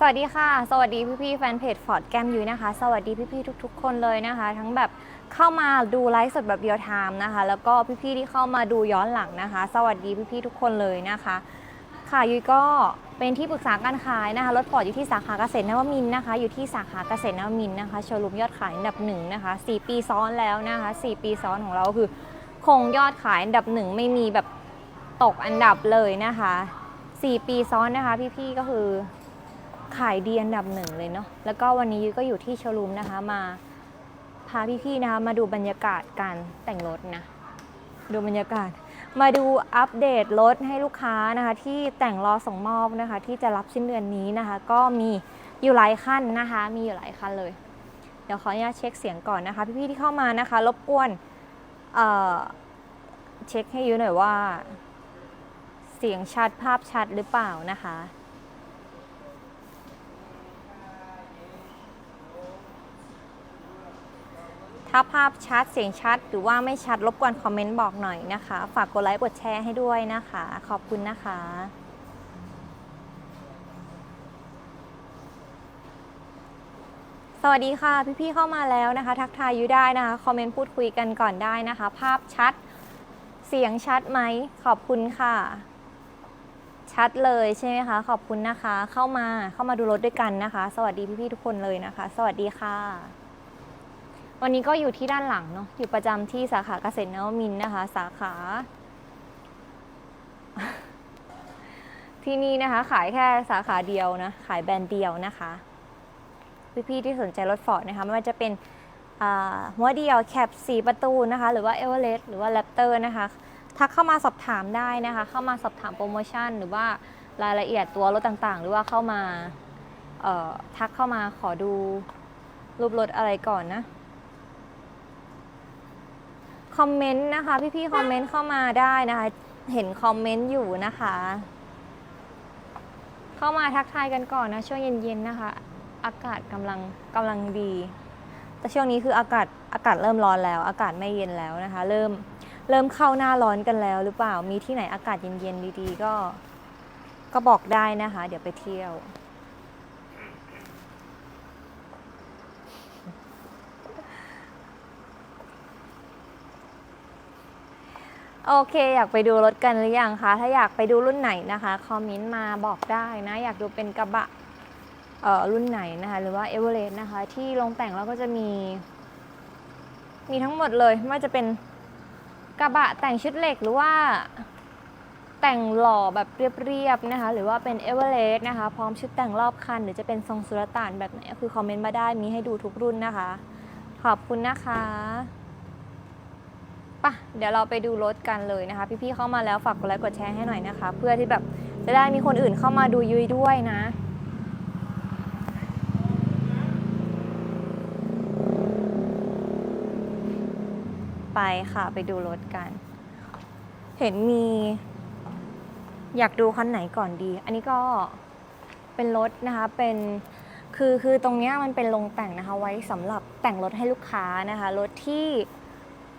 สวัสดีค่ะ สวัสดีพี่ๆแฟนเพจฟอร์ดแกมยูนะคะ สวัสดีพี่ๆทุก ๆ คนเลยนะคะ ทั้งแบบเข้ามาดูไลฟ์สดแบบเรียลไทม์นะคะ แล้วก็พี่ๆที่เข้ามาดูย้อนหลังนะคะ สวัสดีพี่ๆทุกคนเลยนะคะ ค่ะยุ้ยก็เป็นที่ปรึกษาการขายนะคะรถฟอร์ดอยู่ที่สาขาเกษตรนวมินนะคะ อยู่ที่สาขาเกษตรนวมินนะคะโชว์รูมยอดขายอันดับหนึ่งนะคะ4ปีซ้อนแล้วนะคะ 4 ปีซ้อนของเราคือคงยอดขายอันดับหนึ่งไม่มีแบบตกอันดับเลยนะคะ 4 ปีซ้อนนะคะ พี่ๆก็คือ ขายดีอันดับหนึ่งเลยเนาะ แล้วก็วันนี้ยุ้ยก็อยู่ที่โชว์รูมนะคะ มาพาพี่ๆนะคะมาดูบรรยากาศการแต่งรถนะ ดูบรรยากาศ มาดูอัปเดตรถให้ลูกค้านะคะ ที่แต่งรอส่งมอบนะคะ ที่จะรับสิ้นเดือนนี้นะคะ ก็มีอยู่หลายขั้นนะคะ มีอยู่หลายคันเลย เดี๋ยวขออนุญาตเช็คเสียงก่อนนะคะ พี่ๆที่เข้ามานะคะ รบกวนเอ่อเช็คให้ยุ้ยหน่อยว่า เสียงชัดภาพชัดหรือเปล่านะคะ ถ้าภาพชัดเสียงชัด หรือว่าไม่ชัดรบกวนคอมเมนต์บอกหน่อยนะคะ ฝากกดไลค์กดแชร์ให้ด้วยนะคะ ขอบคุณนะคะสวัสดีค่ะ พี่ๆเข้ามาแล้วนะคะ ทักทายอยู่ได้นะคะ คอมเมนต์พูดคุยกันก่อนได้นะคะ ภาพชัด เสียงชัดไหม ขอบคุณค่ะ ชัดเลยใช่ไหมคะ ขอบคุณนะคะ เข้ามาเข้ามาดูรถด้วยกันนะคะ สวัสดีพี่ๆทุกคนเลยนะคะ สวัสดีค่ะ วันนี้ก็อยู่ที่ด้านหลังเนาะอยู่ประจำที่สาขาเกษตรนวมินนะคะ สาขา ที่นี่นะคะ ขายแค่สาขาเดียวนะ ขายแบรนด์เดียวนะคะ พี่ๆที่สนใจรถฟอร์ดนะคะไม่ว่าจะเป็นอ่าหัวเดียวแคปสีประตูนะคะ หรือว่าเอเวอเรสต์หรือว่าแรปเตอร์นะคะ ทักเข้ามาสอบถามได้นะคะ เข้ามาสอบถามโปรโมชั่น หรือว่ารายละเอียดตัวรถต่างๆ หรือว่าเข้ามาเอ่อทักเข้ามาขอดูรูปรถอะไรก่อนนะ คอมเมนต์นะคะ พี่ๆคอมเมนต์เข้ามาได้นะคะ เห็นคอมเมนต์อยู่นะคะ เข้ามาทักทายกันก่อนนะ ช่วงเย็นๆนะคะ อากาศกำลังกำลังดี แต่ช่วงนี้คืออากาศอากาศเริ่มร้อนแล้ว อากาศไม่เย็นแล้วนะคะ เริ่มเริ่มเข้าหน้าร้อนกันแล้วหรือเปล่ามีที่ไหนอากาศเย็นๆดีๆ ก็ก็บอกได้นะคะ เดี๋ยวไปเที่ยว โอเค อยากไปดูรถกันหรือยังคะ ถ้าอยากไปดูรุ่นไหนนะคะคอมเมนต์มาบอกได้นะ อยากดูเป็นกระบะเอ่อรุ่นไหนนะคะ หรือว่าเอเวอเรสต์นะคะ ที่ลงแต่งแล้วก็จะมี มีทั้งหมดเลยไม่ว่าจะเป็นกระบะแต่งชุดเหล็กหรือว่าแต่งหล่อแบบเรียบๆนะคะ หรือว่าเป็นเอเวอเรสต์นะคะ พร้อมชุดแต่งรอบคัน หรือจะเป็นทรงสุลต่านแบบไหนก็คือคอมเมนต์มาได้มีให้ดูทุกรุ่นนะคะ ขอบคุณนะคะะเดี๋ยวเราไปดูรถกันเลยนะคะ พี่ๆเข้ามาแล้วฝากกดไลค์กดแชร์ให้หน่อยนะคะ เพื่อที่แบบจะได้มีคนอื่นเข้ามาดูยุ้ยด้วยนะไปค่ะไปดูรถกัน เห็นมี อยากดูคันไหนก่อนดี อันนี้ก็เป็นรถนะคะเป็นคือคือตรงเนี้ยมันเป็นโรงแต่งนะคะ ไว้สำหรับแต่งรถให้ลูกค้านะคะรถที่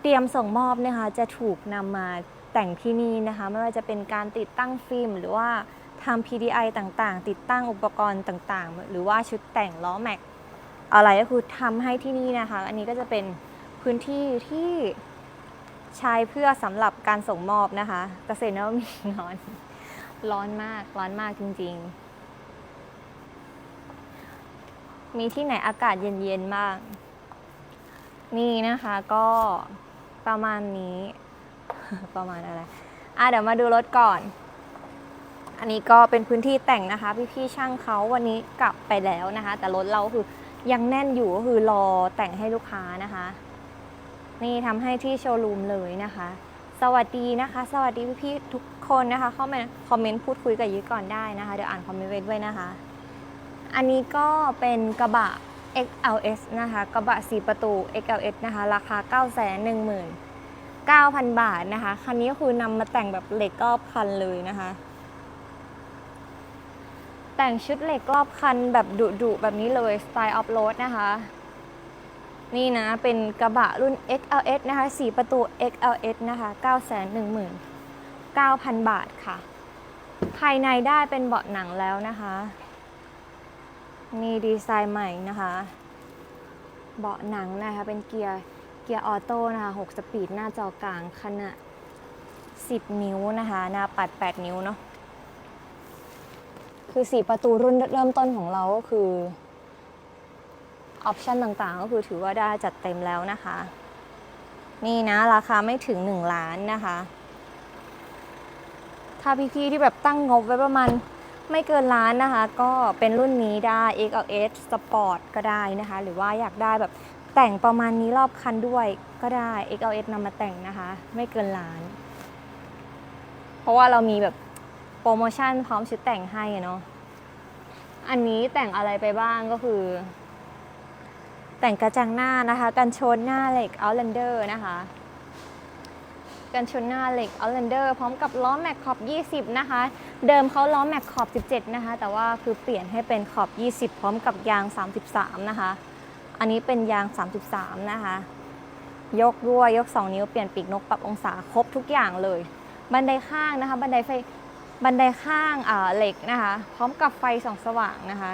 เตรียมส่งมอบนะคะจะถูกนำมาแต่งที่นี่นะคะ ไม่ว่าจะเป็นการติดตั้งฟิล์ม หรือว่าทำ PDI ต่างๆ ติดตั้งอุปกรณ์ต่างๆ หรือว่าชุดแต่งล้อแม็กอะไรก็คือทำให้ที่นี่นะคะ อันนี้ก็จะเป็นพื้นที่ที่ใช้เพื่อสำหรับการส่งมอบนะคะเกษตรนวมินร้อนร้อนมากร้อนมากจริง ๆ มีที่ไหนอากาศเย็นๆบ้างนี่นะคะก็ ประมาณนี้ ประมาณอะไร อะเดี๋ยวมาดูรถก่อน อันนี้ก็เป็นพื้นที่แต่งนะคะ พี่ๆช่างเขาวันนี้กลับไปแล้วนะคะ แต่รถเราคือยังแน่นอยู่ก็คือรอแต่งให้ลูกค้านะคะ นี่ทำให้ที่โชว์รูมเลยนะคะ สวัสดีนะคะ สวัสดีพี่ๆทุกคนนะคะ เข้ามาคอมเมนต์พูดคุยกับยุ้ยก่อนได้นะคะ เดี๋ยวอ่านคอมเมนต์ไว้ด้วยนะคะ อันนี้ก็เป็นกระบะ XLS นะคะกระบะ4ประตู XLS นะคะราคา 9 1 9 0 0 0 บาทนะคะคันนี้คือนำมาแต่งแบบเหล็กรอบคันเลยนะคะ แต่งชุดเหล็กรอบคันแบบดุๆแบบนี้เลยสไตล์ออฟโรดนะคะนี่นะ เป็นกระบะรุ่น XLS นะคะ 4 ประตู XLS นะคะ 919,000 บาทค่ะ ภายในได้เป็นเบาะหนังแล้วนะคะ นี่ดีไซน์ใหม่นะคะ เบาะหนังนะคะ เป็นเกียร์เกียร์ออโต้นะคะ6สปีดหน้าจอกลางขนาด 10 นิ้วนะคะ หน้าปัด 8 นิ้วเนาะคือ 4 ประตูรุ่นเริ่มต้นของเราก็คือออปชันต่างๆ ก็คือถือว่าได้จัดเต็มแล้วนะคะ นี่นะ ราคาไม่ถึง 1 ล้านนะคะ ถ้าพี่ๆที่แบบตั้งงบไว้ประมาณ ไม่เกินล้านนะคะ ก็เป็นรุ่นนี้ได้ XLS Sport ก็ได้นะคะ หรือว่าอยากได้แบบแต่งประมาณนี้รอบคันด้วยก็ได้ XLS นำมาแต่งนะคะ ไม่เกินล้าน เพราะว่าเรามีแบบโปรโมชั่นพร้อมชุดแต่งให้เนาะอันนี้แต่งอะไรไปบ้างก็คือ แต่งกระจังหน้านะคะ กันชนหน้าเหล็ก Outlander นะคะ กันชนหน้าเหล็ก Outlander พร้อมกับล้อแม็กขอบ 20 นะคะ เดิมเขาล้อแม็กขอบ 17 นะคะ แต่ว่าคือเปลี่ยนให้เป็นขอบ 20 พร้อมกับยาง 33 นะคะ อันนี้เป็นยาง 33 นะคะ ยกด้วยยก 2 นิ้วเปลี่ยนปีกนกปรับองศาครบทุกอย่างเลย บันไดข้างนะคะ บันไดไฟบันไดข้างเหล็กนะคะ พร้อมกับไฟส่องสว่างนะคะ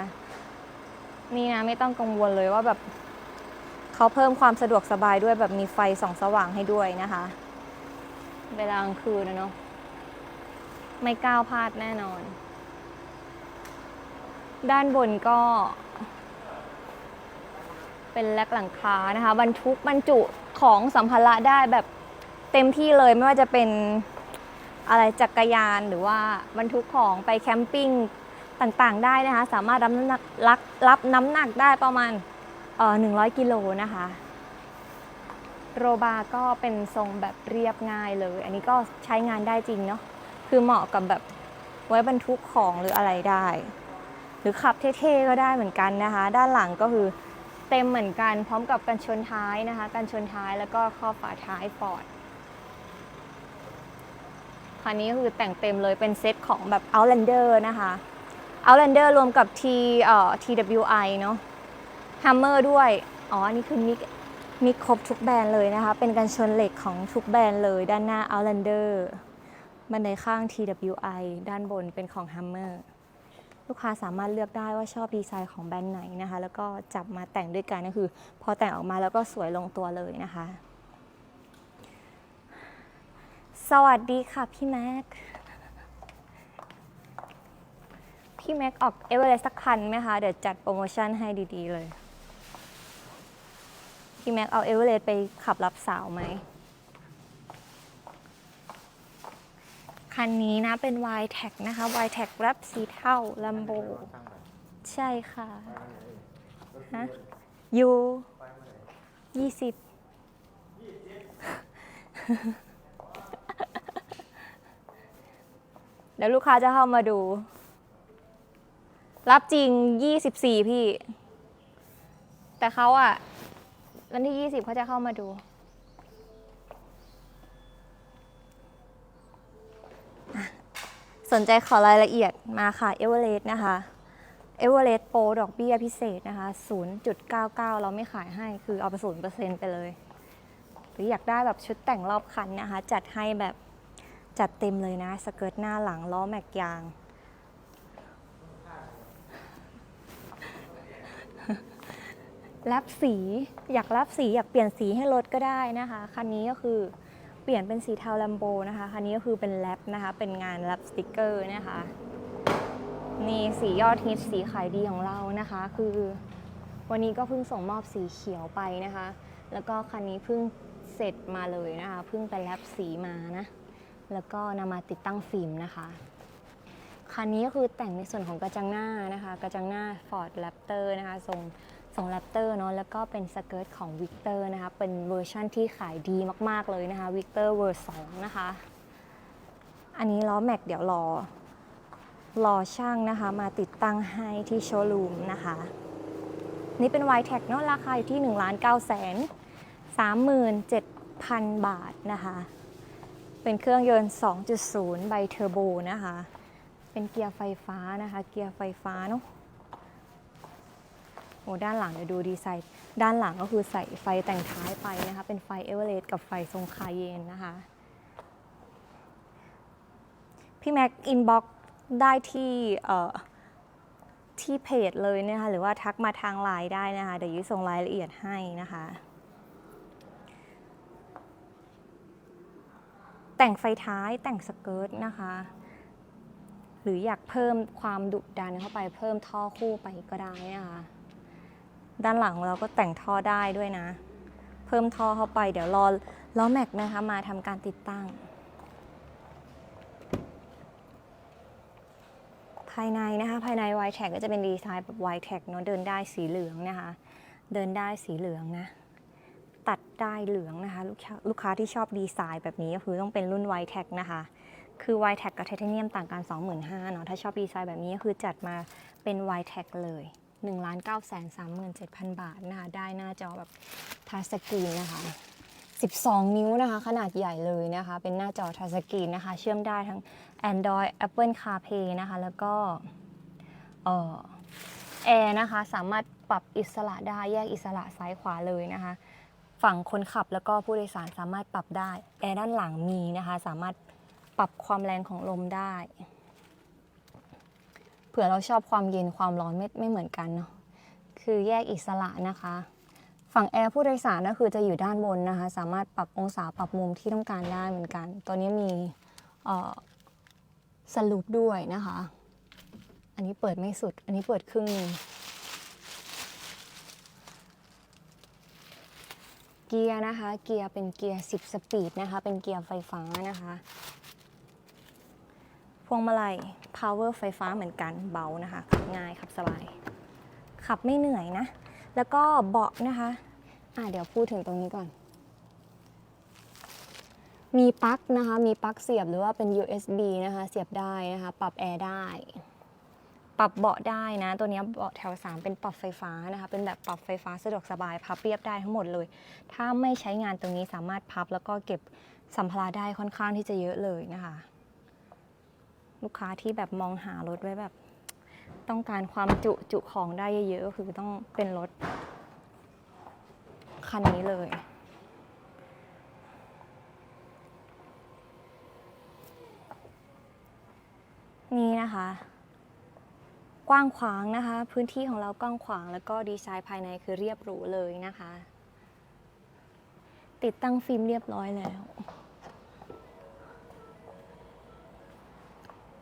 นี่นะไม่ต้องกังวลเลยว่าแบบเขาเพิ่มความสะดวกสบายด้วยแบบมีไฟส่องสว่างให้ด้วยนะคะ เวลากลางคืนนะเนาะไม่ก้าวพลาดแน่นอน ด้านบนก็ เป็นแลกหลังคานะคะ บรรทุกบรรจุของสัมภาระได้แบบเต็มที่เลยไม่ว่าจะเป็นอะไรจักรยานหรือว่าบรรทุกของไปแคมปิ้งต่างๆได้นะคะ สามารถรับน้ำหนักรับรับน้ำหนักได้ประมาณเอ่อ100 กิโลนะคะ โรบาก็เป็นทรงแบบเรียบง่ายเลย อันนี้ก็ใช้งานได้จริงเนาะคือเหมาะกับแบบไว้บรรทุกของหรืออะไรได้ หรือขับเท่ๆก็ได้เหมือนกันนะคะ ด้านหลังก็คือเต็มเหมือนกันพร้อมกับกันชนท้ายนะคะ กันชนท้ายแล้วก็ข้อฝาท้ายฟอร์ดคันนี้คือแต่งเต็มเลยเป็นเซตของแบบ Outlander นะคะ Outlander รวมกับ T เอ่อ TWI เนาะ Hammer ด้วย อ๋อนนี้คือมิก มีครบทุกแบรนด์เลยนะคะ เป็นกันชนเหล็กของทุกแบรนด์เลย ด้านหน้า Outlander บันไดข้าง TWI ด้านบนเป็นของ Hammer ลูกค้าสามารถเลือกได้ว่าชอบดีไซน์ของแบรนด์ไหนนะคะ แล้วก็จับมาแต่งด้วยกันก็คือ พอแต่งออกมาแล้วก็สวยลงตัวเลยนะคะ สวัสดีค่ะพี่แม็ก พี่แม็กออกเอเวอเรสต์สักคันไหมคะ เดี๋ยวจัดโปรโมชั่นให้ดีๆเลย พี่แม็กเอาเอเวอเรสต์ไปขับรับสาวไหม คันนี้นะเป็น y t a g นะคะ y t a g แรปสีเทาลัมโบ ใช่ค่ะฮะยูยี่สิบเดี๋ยวลูกค้าจะเข้ามาดู รับจริง 24 พี่ แต่เขาอะ วันที่20เขาจะเข้ามาดู สนใจขอรายละเอียดมาค่ะเอเวอเรสต์นะคะเอเวอเรสต์โปรดอกเบี้ยพิเศษนะคะ 0.99 เราไม่ขายให้คือเอาไปศูนเปอร์เซ็นไปเลย หรืออยากได้แบบชุดแต่งรอบคันนะคะ จัดให้แบบจัดเต็มเลยนะ สเกิร์ตหน้าหลังล้อแม็กยาง รับสีอยากรับสีอยากเปลี่ยนสีให้รถก็ได้นะคะคันนี้ก็คือเปลี่ยนเป็นสีเทาลัมโบนะคะคันนี้ก็คือเป็นแรปนะคะเป็นงานแรปสติกเกอร์นะคะนี่สียอดฮิตสีขายดีของเรานะคะ คือวันนี้ก็เพิ่งส่งมอบสีเขียวไปนะคะ แล้วก็คันนี้เพิ่งเสร็จมาเลยนะคะเพิ่งไปแรปสีมานะแล้วก็นำมาติดตั้งฟิล์มนะคะคันนี้ก็คือแต่งในส่วนของกระจังหน้านะคะ กระจังหน้า Ford Raptor นะคะทรง ทรง Raptor เนาะแล้วก็เป็นสเกิร์ตของ Victor นะคะ เป็นเวอร์ชั่นที่ขายดีมาก ๆ เลยนะคะ Victor เวอร์2นะคะ อันนี้ล้อแม็กเดี๋ยวรอ รอช่างนะคะ มาติดตั้งให้ที่โชว์รูมนะคะ นี่เป็น y t e c เนาะราคาอยู่ที่1 9 3 7 0 0 0 บาทนะคะ เป็นเครื่องยนต์ 2.0ไบเทอร์โบนะคะ เป็นเกียร์ไฟฟ้านะคะ เกียร์ไฟฟ้าเนาะ โอ้ด้านหลังเดี๋ยวดูดีไซน์ ด้านหลังก็คือใส่ไฟแต่งท้ายไปนะคะ เป็นไฟเอเวอเรสต์กับไฟทรงคาเยนนะคะ พี่แม็กอินบ็อกได้ที่เอ่อที่เพจเลยนะคะ หรือว่าทักมาทางไลน์ได้นะคะ เดี๋ยวยุ้ยส่งรายละเอียดให้นะคะ แต่งไฟท้ายแต่งสเกิร์ตนะคะ หรืออยากเพิ่มความดุดันเข้าไปเพิ่มท่อคู่ไปก็ได้นะคะ ด้านหลังเราก็แต่งท่อได้ด้วยนะ เพิ่มท่อเข้าไปเดี๋ยวรอล้อแม็กนะคะมาทำการติดตั้ง ภายในนะคะ ภายใน y t a g ก็จะเป็นดีไซน์แบบ y t a g เนาะเดินได้สีเหลืองนะคะ เดินได้สีเหลืองนะ ตัดได้เหลืองนะคะลูกค้าลูกค้าที่ชอบดีไซน์แบบนี้ก็คือต้องเป็นรุ่น y t a g นะคะคือ y t a g กับไทเทเนียมต่างกัน 25,000เนาะถ้าชอบดีไซน์แบบนี้ก็คือจัดมาเป็น y t a g เลย 1 9 3 7 0 0 0 บาทนะคะได้หน้าจอแบบทัชสกรีนนะคะ 12 นิ้วนะคะ ขนาดใหญ่เลยนะคะ เป็นหน้าจอทัชสกรีนนะคะ เชื่อมได้ทั้ง Android Apple CarPlay นะคะ แล้วก็เอ่อแอร์นะคะ สามารถปรับอิสระได้แยกอิสระซ้ายขวาเลยนะคะ ฝั่งคนขับแล้วก็ผู้โดยสารสามารถปรับได้ แอร์ด้านหลังมีนะคะ สามารถปรับความแรงของลมได้ ผื่อเราชอบความเย็นความร้อนไม่ไม่เหมือนกันเนาะคือแยกอิสระนะคะ ฝั่งแอร์ผู้โดยสารก็คือจะอยู่ด้านบนนะคะ สามารถปรับองศาปรับมุมที่ต้องการได้เหมือนกัน ตัวนี้มีสลูปด้วยนะคะ อันนี้เปิดไม่สุด อันนี้เปิดครึ่งหนึงเกียร์นะคะ เกียร์เป็นเกียร์ 10 สปีดนะคะ เป็นเกียร์ไฟฟ้านะคะ พวงมาลัย power ไฟฟ้าเหมือนกันเบานะคะขับง่ายขับสบาย ขับไม่เหนื่อยนะ แล้วก็เบาะนะคะอะเดี๋ยวพูดถึงตรงนี้ก่อน มีปลั๊กนะคะ มีปลั๊กเสียบหรือว่าเป็น USB นะคะ เสียบได้นะคะ ปรับแอร์ได้ ปรับเบาะได้นะ ตัวนี้เบาะแถว 3 เป็นปรับไฟฟ้านะคะ เป็นแบบปรับไฟฟ้าสะดวกสบาย พับเรียบได้ทั้งหมดเลย ถ้าไม่ใช้งานตรงนี้สามารถพับแล้วก็เก็บสัมภาระได้ค่อนข้างที่จะเยอะเลยนะคะ ลูกค้าที่แบบมองหารถไว้แบบ ต้องการความจุจุของได้เยอะๆก็คือต้องเป็นรถ คันนี้เลย นี่นะคะ กว้างขวางนะคะ พื้นที่ของเรากว้างขวางแล้วก็ดีไซน์ภายในคือเรียบหรูเลยนะคะ ติดตั้งฟิล์มเรียบร้อยแล้ว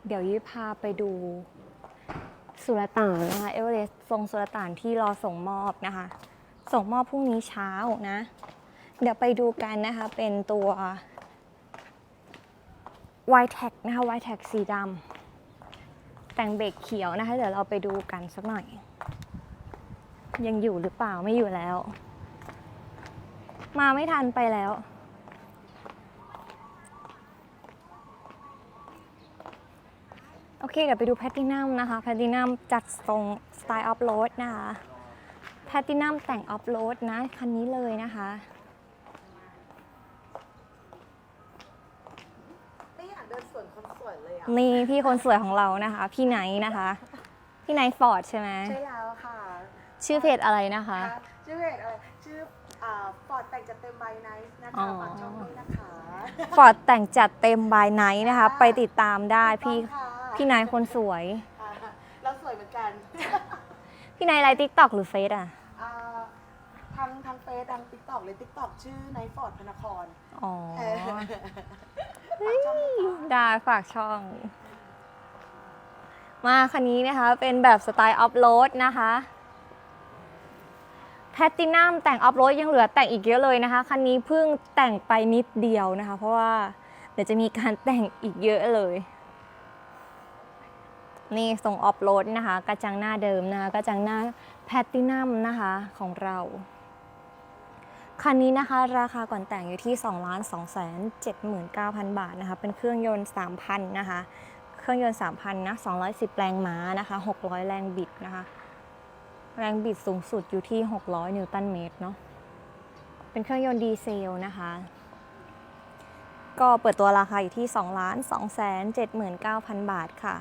เดี๋ยวยี่พาไปดูสุลต่านนะคะเอเวอเรสต์ทรงสุลต่านที่รอส่งมอบนะคะ ส่งมอบพรุ่งนี้เช้านะ เดี๋ยวไปดูกันนะคะ เป็นตัว y t a g นะคะ y t a g สีดำแต่งเบรกเขียวนะคะ เดี๋ยวเราไปดูกันสักหน่อย ยังอยู่หรือเปล่าไม่อยู่แล้ว มาไม่ทันไปแล้ว เคเดี๋ยวไปดูแพตตินัมนะคะแพตตินัมจัดทรงสไตล์ออฟโรดนะคะแพตตินัมแต่งออฟโรดนะคันนี้เลยนะคะไม่อยากเดินสวนคนสวยเลยอะนี่พี่คนสวยของเรานะคะ พี่ไนท์นะคะ พี่ไนท์ฟอร์ดใช่ไหมใช่แล้วค่ะ ชื่อเพจอะไรนะคะค่ะชื่อเพจอะไรชื่ออ่าฟอร์ดแต่งจัดเต็มใบไนท์นะอ๋คะอฝากช่องด้วยนะคะฟอร์ดแต่งจัดเต็มบายไนท์นะคะ ไปติดตามได้พี่ถูกต้องค่ะ พี่ไนท์คนสวย อ่าเราสวยเหมือนกันพี่ไนท์ไลฟ์ติ๊กต็อกหรือเฟซอะ อ่าทางทางเฟซทางติ๊กต็อกเลยติ๊กต็อกชื่อไนท์ฟอร์ดพนครอ๋อเออฝากช่องนะคะได้ฝากช่อง มาคันนี้นะคะ เป็นแบบสไตล์ออฟโรดนะคะแพตตินัมแต่งออฟโรดยังเหลือแต่งอีกเยอะเลยนะคะ คันนี้เพิ่งแต่งไปนิดเดียวนะคะ เพราะว่าเดี๋ยวจะมีการแต่งอีกเยอะเลย นี่ทรงออฟโรดนะคะ กระจังหน้าเดิมนะคะกระจังหน้าแพตตินัมนะคะของเราคันนี้นะคะราคาก่อนแต่งอยู่ที่ 2 2 7 9 0 0 0 บาทนะคะ เป็นเครื่องยนต์ 3,000 นะคะ เครื่องยนต์ 3,000 นะ 210 แรงม้านะคะ 600 แรงบิดนะคะ แรงบิดสูงสุดอยู่ที่ 600 นิวตันเมตรเนาะ เป็นเครื่องยนต์ดีเซลนะคะ ก็เปิดตัวราคาอยู่ที่ 2 2 7 9 0 0 0 บาทค่ะ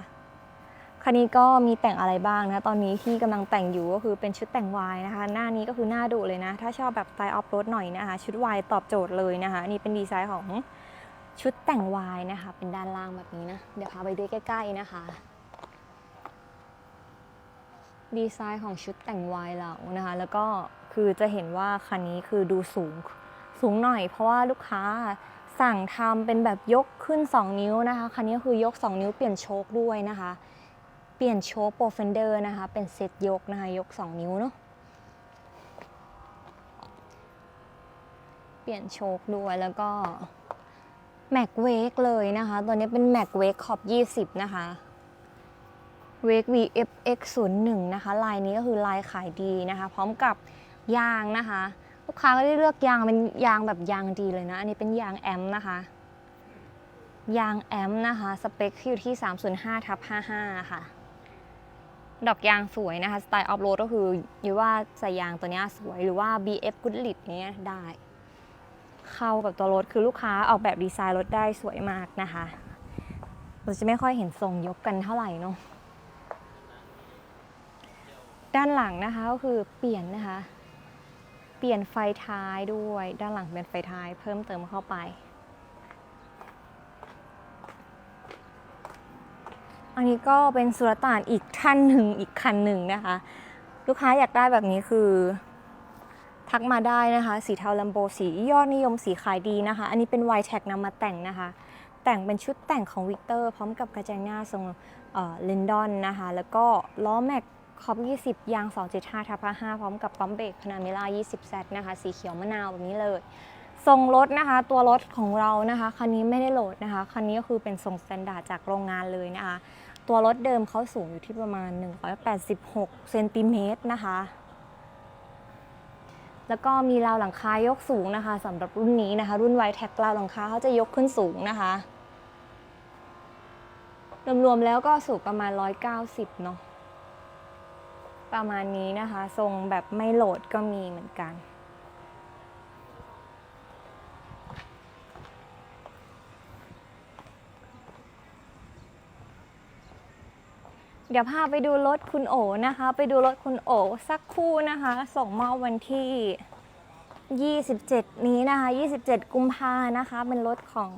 คันนี้ก็มีแต่งอะไรบ้างนะ ตอนนี้ที่กำลังแต่งอยู่ก็คือเป็นชุดแต่งวายนะคะ หน้านี้ก็คือหน้าดุเลยนะ ถ้าชอบแบบสไตล์ออฟโรดหน่อยนะคะ ชุดวายตอบโจทย์เลยนะคะ นี่เป็นดีไซน์ของชุดแต่งวายนะคะ เป็นด้านล่างแบบนี้นะ เดี๋ยวพาไปดูใกล้ ๆนะคะ ดีไซน์ของชุดแต่งวายเรานะคะ แล้วก็คือจะเห็นว่าคันนี้คือดูสูงสูงหน่อย เพราะว่าลูกค้าสั่งทำเป็นแบบยกขึ้น 2 นิ้วนะคะ คันนี้คือยก 2 นิ้วเปลี่ยนโชคด้วยนะคะ เปลี่ยนโชคโปรเฟนเดอร์นะคะ เป็นเซตยกนะคะ ยก 2 นิ้วเนาะเปลี่ยนโชคด้วยแล้วก็แม็กเวกเลยนะคะ ตัวนี้เป็นแม็กเวกขอบ 20 นะคะเวก VFX 01นะคะ ลายนี้ก็คือลายขายดีนะคะ พร้อมกับยางนะคะ ลูกค้าก็ได้เลือกยางเป็นยางแบบยางดีเลยนะ อันนี้เป็นยางแอมนะคะ ยางแอมนะคะ สเปคอยู่ที่ 305ทับ55ค่ะ ดอกยางสวยนะคะสไตล์ออฟโรดก็คือยูว่าใส่ยางตัวนี้สวยหรือว่า BF Good l i t เนี้ยได้ เข้ากับตัวรถคือลูกค้าออกแบบดีไซน์รถได้สวยมากนะคะเราจะไม่ค่อยเห็นทรงยกกันเท่าไหร่เนาะด้านหลังนะคะก็คือเปลี่ยนนะคะ เปลี่ยนไฟท้ายด้วย ด้านหลังเป็นไฟท้ายเพิ่มเติมเข้าไป อันนี้ก็เป็นสุลต่านอีกท่านหนึ่งอีกคันหนึ่งนะคะ ลูกค้าอยากได้แบบนี้คือ ทักมาได้นะคะ สีเทาลัมโบสียอดนิยมสีขายดีนะคะ อันนี้เป็น y t e c นำมาแต่งนะคะ แต่งเป็นชุดแต่งของวิกเตอร์พร้อมกับกระจังหน้าทรงเลนดอนนะคะ แล้วก็ล้อแม็กขอบ 20 ยาง 275 ทับ5พร้อมกับปั๊มเบรกพนามิล่า 20Z นะคะ สีเขียวมะนาวแบบนี้เลย ทรงรถนะคะ ตัวรถของเรานะคะ คันนี้ไม่ได้โหลดนะคะ คันนี้ก็คือเป็นทรงสแตนดาร์ดจากโรงงานเลยนะคะ ตัวรถเดิมเขาสูงอยู่ที่ประมาณ 186 เซนติเมตรนะคะ แล้วก็มีราวหลังคายกสูงนะคะสำหรับรุ่นนี้นะคะ รุ่นไวแท็กราวหลังคาเขาจะยกขึ้นสูงนะคะ รวมๆแล้วก็สูงประมาณ 190 เนาะประมาณนี้นะคะ ทรงแบบไม่โหลดก็มีเหมือนกัน เดี๋ยวพาไปดูรถคุณโอนะคะ ไปดูรถคุณโอสักคู่นะคะ ส่งมอบวันที่ 27 นี้นะคะ 27 กุมภานะคะ เป็นรถของ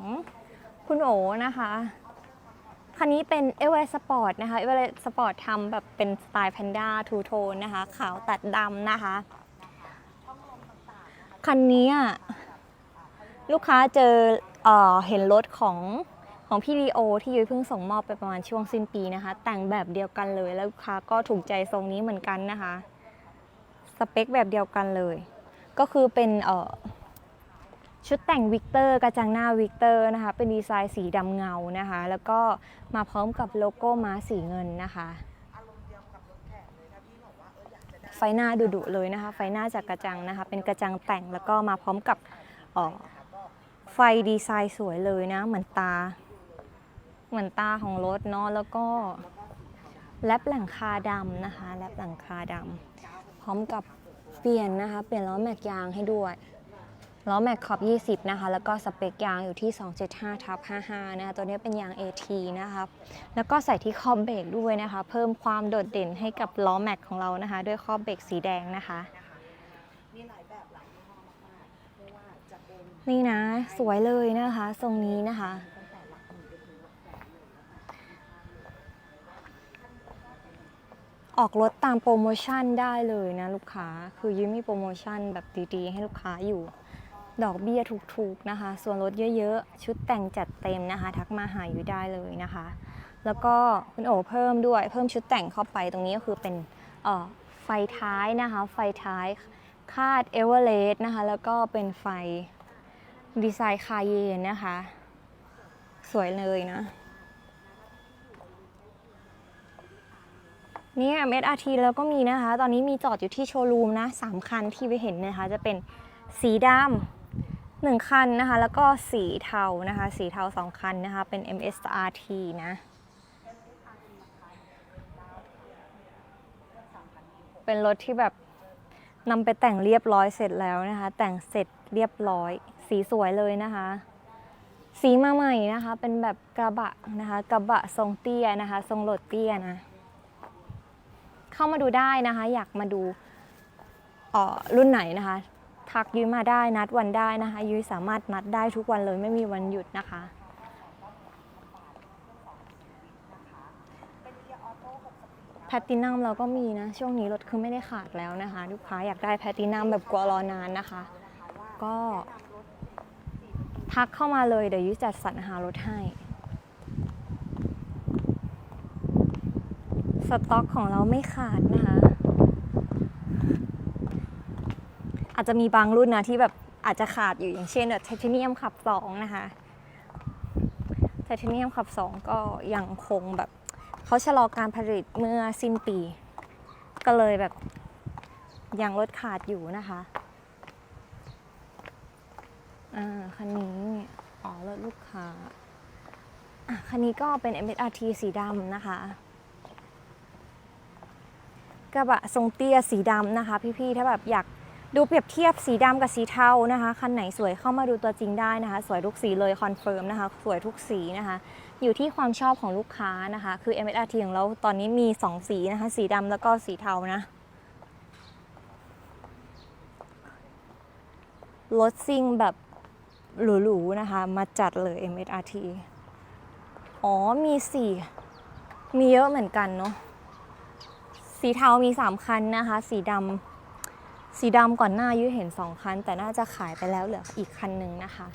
คุณโอนะคะ คันนี้เป็นเอเวอเรสปอร์ตนะคะเอเวอเรสปอร์ตทำแบบเป็นสไตล์แพนด้าทูโทนนะคะ ขาวตัดดำนะคะ คันนี้ลูกค้าเจอเออเห็นรถของ ของพี่ลีโอที่ยุ้ยเพิ่งส่งมอบไปประมาณช่วงสิ้นปีนะคะ แต่งแบบเดียวกันเลยแล้วลูกค้าก็ถูกใจทรงนี้เหมือนกันนะคะ สเปคแบบเดียวกันเลย ก็คือเป็นเอ่อชุดแต่งวิกเตอร์กระจังหน้าวิกเตอร์นะคะ เป็นดีไซน์สีดำเงานะคะ แล้วก็มาพร้อมกับโลโก้ม้าสีเงินนะคะอารมณ์เดียวกับรถแข่งเลยถ้าพี่บอกว่าเอออยากจะได้ไฟหน้าดุๆเลยนะคะ ไฟหน้าจากกระจังนะคะ เป็นกระจังแต่งแล้วก็มาพร้อมกับออไฟดีไซน์สวยเลยนะ เหมือนตา เหมือนตาของรถเนาะแล้วก็แลปหลังคาดำนะคะแลปหลังคาดำพร้อมกับเปลี่ยนนะคะ เปลี่ยนล้อแม็กยางให้ด้วยล้อแม็กขอบ 20 นะคะ แล้วก็สเปคยางอยู่ที่ 275ทับ55 นะคะ ตัวนี้เป็นยาง AT นะคะแล้วก็ใส่ที่คอบเบรกด้วยนะคะ เพิ่มความโดดเด่นให้กับล้อแม็กของเรานะคะ ด้วยคอบเบรกสีแดงนะคะ นี่นะ สวยเลยนะคะ ทรงนี้นะคะ ตั้งแต่หลักหมื่นจนถึงหลักแสนเลยนะคะ ออกรถตามโปรโมชั่นได้เลยนะลูกค้า คือยิ้มมีโปรโมชั่นแบบดีๆ ให้ลูกค้าอยู่ ดอกเบี้ยถูกๆนะคะ ส่วนลดเยอะๆ ชุดแต่งจัดเต็มนะคะ ทักมาหาอยู่ได้เลยนะคะ แล้วก็คุณโอเพิ่มด้วย เพิ่มชุดแต่งเข้าไปตรงนี้ก็คือเป็นอ่อไฟท้ายนะคะ ไฟท้ายคาดเอเวอเรสต์นะคะ แล้วก็เป็นไฟดีไซน์คาเยนนะคะ สวยเลยนะ เนี่ยเมดอาทีแล้วก็มีนะคะ ตอนนี้มีจอดอยู่ที่โชว์รูมนะสามคันที่ไปเห็นนะคะ จะเป็นสีดำหนึ่งคันนะคะ แล้วก็สีเทานะคะ สีเทาสองคันนะคะ เป็น MSRT นะเป็นรถที่แบบนำไปแต่งเรียบร้อยเสร็จแล้วนะคะ แต่งเสร็จเรียบร้อย สีสวยเลยนะคะ สีมาใหม่นะคะ เป็นแบบกระบะนะคะ กระบะทรงเตี้ยนะคะ ทรงโหลดเตี้ยนะ เข้ามาดูได้นะคะ อยากมาดูอ่อรุ่นไหนนะคะ ทักยุ้ยมาได้นัดวันได้นะคะ ยุ้ยสามารถนัดได้ทุกวันเลยไม่มีวันหยุดนะคะเป็นเกียร์ออโต้6สปีดนะแพตตินัมเราก็มีนะ ช่วงนี้รถคือไม่ได้ขาดแล้วนะคะ ลูกค้าอยากได้แพตตินัมแบบกลัวรอนานนะคะ ก็ทักเข้ามาเลยเดี๋ยวยุ้ยจัดสรรหารถให้ สต็อกของเราไม่ขาดนะคะ อาจจะมีบางรุ่นนะที่แบบอาจจะขาดอยู่อย่างเช่นแบบไทเทเนียมขับ2นะคะไทเทเนียมขับ2ก็ยังคงแบบเขาชะลอการผลิตเมื่อสิ้นปี ก็เลยแบบยังลดขาดอยู่นะคะอ่าคันนี้อ๋อรถลูกค้าอะคันนี้ก็เป็น MSRT สีดำนะคะ กระบะทรงเตี้ยสีดำนะคะ พี่ๆถ้าแบบอยากดูเปรียบเทียบสีดำกับสีเทานะคะคันไหนสวยเข้ามาดูตัวจริงได้นะคะ สวยทุกสีเลยคอนเฟิร์มนะคะ สวยทุกสีนะคะ อยู่ที่ความชอบของลูกค้านะคะ คือ MSRT ของเราตอนนี้มี 2 สีนะคะ สีดำแล้วก็สีเทานะรถซิ่งแบบหรูๆนะคะ มาจัดเลย MSRT อ๋อมีสี่มีเยอะเหมือนกันเนาะ สีเทามี 3 คันนะคะ สีดำสีดำก่อนหน้ายุ้ยเห็น 2 คัน แต่น่าจะขายไปแล้วเหลืออีกคันหนึ่งนะคะ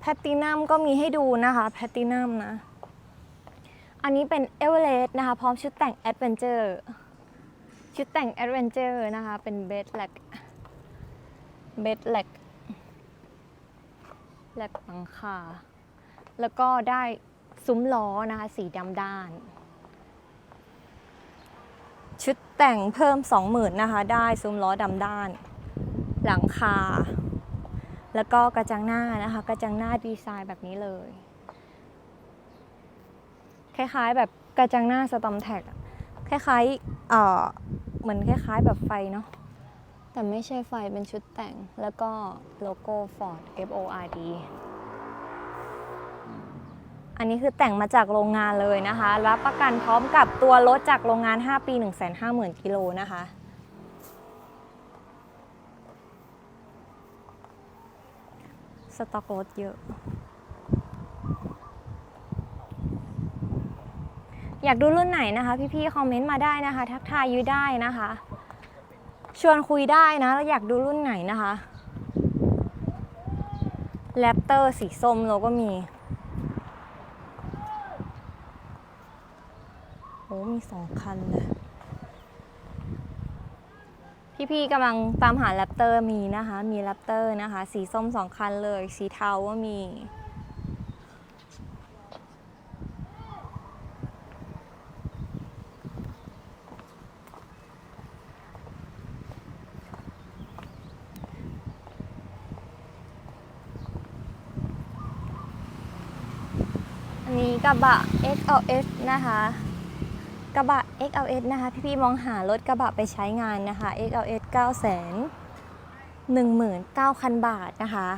แพตตินัมก็มีให้ดูนะคะแพตตินัมนะ อันนี้เป็นเอเวอเรสต์นะคะ พร้อมชุดแต่งแอดเวนเจอร์ชุดแต่งแอดเวนเจอร์นะคะ เป็นเบสแลกเบสแลก แลกหลังคา แล้วก็ได้ซุ้มล้อนะคะ สีดำด้าน ชุดแต่งเพิ่ม 20,000นะคะ ได้ซุ้มล้อดำด้าน หลังคา แล้วก็กระจังหน้านะคะ กระจังหน้าดีไซน์แบบนี้เลย คล้ายๆแบบกระจังหน้าสตอมแท็กคล้ายๆเอ่อเหมือนคล้ายๆแบบไฟเนาะ แต่ไม่ใช่ไฟเป็นชุดแต่ง แล้วก็โลโก้ Ford F O R D อันนี้คือแต่งมาจากโรงงานเลยนะคะ รับประกันพร้อมกับตัวรถจากโรงงาน 5 ปี 150,000กิโลนะคะสต็อกรถเยอะ อยากดูรุ่นไหนนะคะ พี่ๆ คอมเมนต์มาได้นะคะ ทักทายยุ้ยได้นะคะ ชวนคุยได้นะอยากดูรุ่นไหนนะคะแรปเตอร์สีส้มเราก็มี โอ้มีสองคันเลย พี่ๆกำลังตามหาแรปเตอร์มีนะคะ มีแรปเตอร์นะคะ สีส้มสองคันเลย สีเทาก็มี กระบะ XLS นะคะ กระบะ XLS นะคะพี่ๆมองหารถกระบะไปใช้งานนะคะ XLS 9 1 9 0 0 0 บาทนะคะ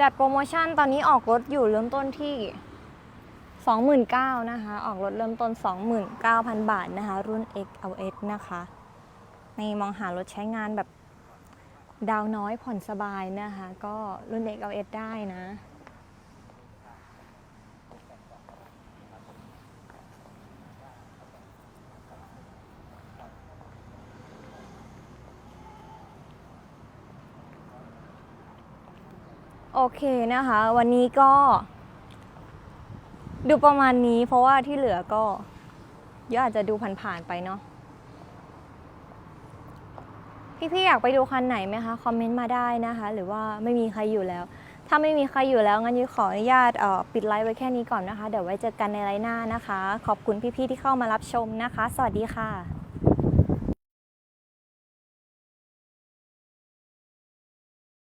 จัดโปรโมชั่นตอนนี้ออกรถอยู่เริ่มต้นที่ 29,000นะคะ ออกรถเริ่มต้น 29,000 บาทนะคะ รุ่น XLS นะคะนี่มองหารถใช้งานแบบดาวน้อยผ่อนสบายนะคะ ก็รุ่น XLS ได้นะ เคนะคะ วันนี้ก็ ดูประมาณนี้เพราะว่าที่เหลือก็เยอะอาจจะดูผ่านๆไปเนาะพี่ๆอยากไปดูคันไหนไหมคะ คอมเมนต์มาได้นะคะ หรือว่าไม่มีใครอยู่แล้ว ถ้าไม่มีใครอยู่แล้วงั้นยุ้ยขออนุญาตปิดไลฟ์ไว้แค่นี้ก่อนนะคะ เดี๋ยวไว้เจอกันในไลฟ์หน้านะคะ ขอบคุณพี่ๆที่เข้ามารับชมนะคะ สวัสดีค่ะ